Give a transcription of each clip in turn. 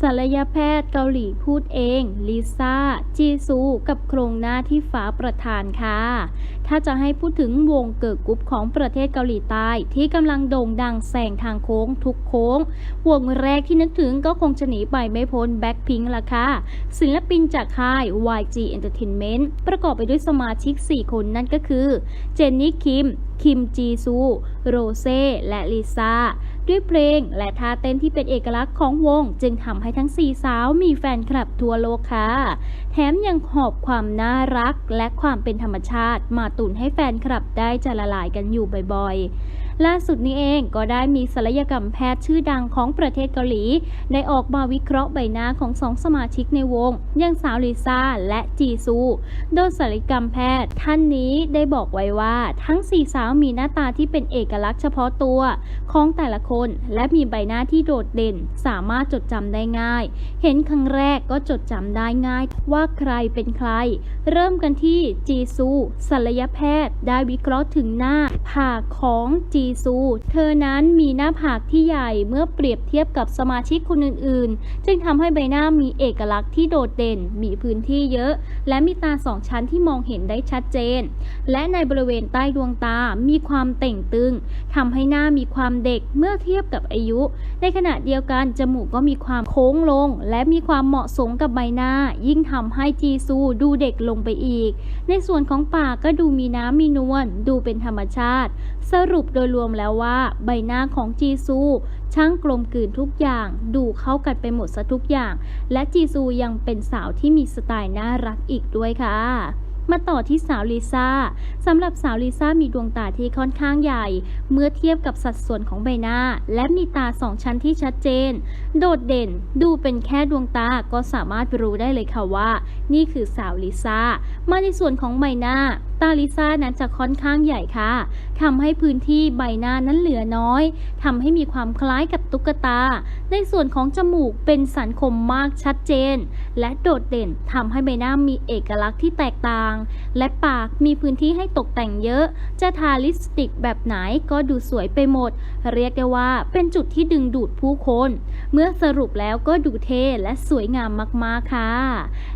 ศัลยแพทย์เกาหลีพูดเอง ลิซ่า จีซู กับโครงหน้าที่ฟ้าประธานค่ะ ถ้าจะให้พูดถึงวงเกิร์กรุ๊ปของประเทศเกาหลีใต้ ที่กำลังโด่งดังแซงทางโค้งทุกโค้ง วงแรกที่นึกถึงก็คงจะหนีไปไม่พ้นแบ็คพิงค์ละค่ะ ศิลปินจากค่าย YG Entertainment ประกอบไปด้วยสมาชิก 4 คนนั่นก็คือ เจนนี่คิม คิมจีซู โรเซ่ และลิซ่า ด้วยเพลง และท่าเต้นที่เป็นเอกลักษณ์ของวง จึงทำให้ทั้งสี่สาวมีแฟนคลับทั่วโลกค่ะ แถมยังหอบความน่ารักและความเป็นธรรมชาติ มาตุนให้แฟนคลับได้จะละลายกันอยู่บ่อยๆ ล่าสุดนี้เองก็ได้มีศัลยกรรมแพทย์ชื่อดังของประเทศเกาหลี ได้ออกมาวิเคราะห์ใบหน้าของสองสมาชิกในวงอย่างสาวลิซ่าและจีซู โดยศัลยกรรมแพทย์ ท่านนี้ได้บอกไว้ว่าทั้งสี่สาวมีหน้าตาที่เป็นเอกลักษณ์เฉพาะตัวของแต่ละคนและมีใบหน้าที่โดดเด่น สามารถจดจำได้ง่าย เห็นครั้งแรกก็จดจำได้ง่าย ว่าใครเป็นใคร เริ่มกันที่จีซูศัลยแพทย์ได้วิเคราะห์ถึงหน้าผากของจีซู เธอนั้นมีหน้าผากที่ใหญ่เมื่อเปรียบเทียบกับสมาชิกคนอื่นๆ จึงทำให้ใบหน้ามีเอกลักษณ์ที่โดดเด่น มีพื้นที่เยอะ และมีตาสองชั้นที่มองเห็นได้ชัดเจน และในบริเวณใต้ดวงตา มีความเต่งตึงทำให้หน้ามีความเด็กเมื่อเทียบกับอายุ ในขณะเดียวกันจมูกก็มีความโค้งลง และมีความเหมาะสมกับใบหน้า ยิ่งทำให้จีซูดูเด็กลงไปอีก ในส่วนของปากก็ดูมีน้ำมีนวล ดูเป็นธรรมชาติ สรุปโดยรวมแล้วว่า ใบหน้าของจีซู ช่างกลมกลืนทุกอย่าง ดูเข้ากันไปหมดซะทุกอย่าง และจีซูยังเป็นสาวที่มีสไตล์น่ารักอีกด้วยค่ะมาต่อที่สาวลิซ่าสำหรับสาวลิซ่ามีดวงตาที่ค่อนข้างใหญ่ เมื่อเทียบกับสัดส่วนของใบหน้า และมีตาสองชั้นที่ชัดเจน โดดเด่นดูเป็นแค่ดวงตาก็สามารถรู้ได้เลยค่ะว่า นี่คือสาวลิซ่ามาในส่วนของใบหน้าาลิซ่านั้นจะค่อนข้างใหญ่ค่ะทำให้พื้นที่ใบหน้านั้นเหลือน้อยทำให้มีความคล้ายกับตุ๊กตา ในส่วนของจมูกเป็นสันคมมากชัดเจน และโดดเด่นทำให้ใบหน้ามีเอกลักษณ์ที่แตกต่าง และปากมีพื้นที่ให้ตกแต่งเยอะ จะทาลิปสติกแบบไหนก็ดูสวยไปหมด เรียกได้ว่าเป็นจุดที่ดึงดูดผู้คน เมื่อสรุปแล้วก็ดูเท่และสวยงามมากๆค่ะ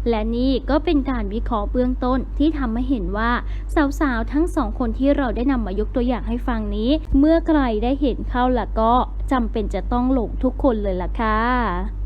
และนี่ก็เป็นการวิเคราะห์เบื้องต้นที่ทำให้เห็นว่าสาวๆ ทั้งสองคนที่เราได้นำมายกตัวอย่างให้ฟังนี้ เมื่อใครได้เห็นเข้าล่ะก็จำเป็นจะต้องหลงทุกคนเลยล่ะค่ะ